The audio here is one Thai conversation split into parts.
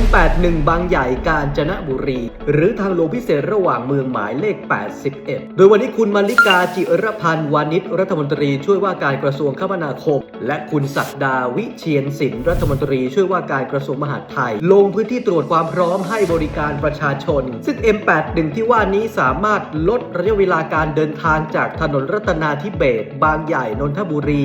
M81 บางใหญ่กาญจนบุรี หรือทางหลวงพิเศษระหว่างเมืองหมายเลข 81 โดยวันนี้คุณมาริกาจิรพันธ์วานิชรัฐมนตรีช่วยว่าการกระทรวงคมนาคม และคุณศักดาวิเชียนสินรัฐมนตรีช่วยว่าการกระทรวงมหาดไทย ลงพื้นที่ตรวจความพร้อมให้บริการประชาชน ซึ่ง M81 ที่ว่านี้สามารถลดระยะเวลาการเดินทางจากถนนรัตนาธิเบศบางใหญ่นนทบุรี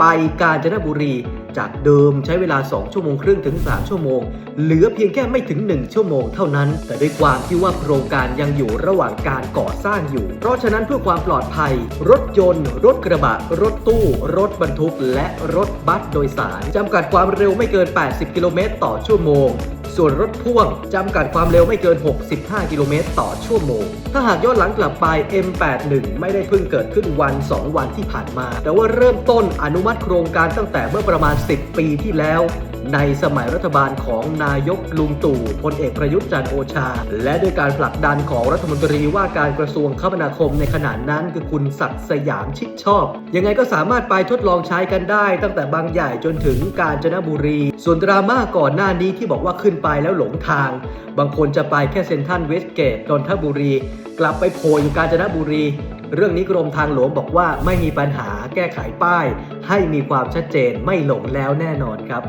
ไปกาญจนบุรี จากเดิมใช้เวลา 2 ชั่วโมงครึ่งถึง 3 ชั่วโมง เหลือเพียงแค่ไม่ถึง 1 ชั่วโมงเท่านั้น แต่ด้วยความที่ว่าโครงการยังอยู่ระหว่างการก่อสร้างอยู่ เพราะฉะนั้นเพื่อความปลอดภัย รถยนต์ รถกระบะ รถตู้ รถบรรทุก และรถบัสโดยสารจำกัดความเร็วไม่เกิน 80 กิโลเมตรต่อชั่วโมง ส่วนรถพ่วงจำกัดความเร็วไม่เกิน 65 กิโลเมตรต่อชั่วโมง ถ้าหากย้อนหลังกลับไป M81 ไม่ได้เพิ่งเกิดขึ้นวัน 2 วันที่ผ่านมา แต่ว่าเริ่มต้นอนุมัติโครงการตั้งแต่เมื่อประมาณ 10 ปีที่แล้ว ในสมัยรัฐบาลของนายกลุงตู่พลเอกประยุทธ์จันทร์โอชา และด้วยการผลักดันของรัฐมนตรีว่าการกระทรวงคมนาคมในขณะนั้นคือคุณศักดิ์สยามชิดชอบ ยังไงก็สามารถไปทดลองใช้กันได้ ตั้งแต่บางใหญ่จนถึงกาญจนบุรี ส่วนดราม่าก่อนหน้านี้ที่บอกว่าขึ้นไปแล้วหลงทาง บางคนจะไปแค่เซนทรัลเวสเกตนนทบุรี กลับไปโผล่อยู่กาญจนบุรีเรื่องนี้กรมทางหลวงบอกว่าไม่มีปัญหาแก้ไขป้าย ให้มีความชัดเจนไม่หลงแล้วแน่นอนครับ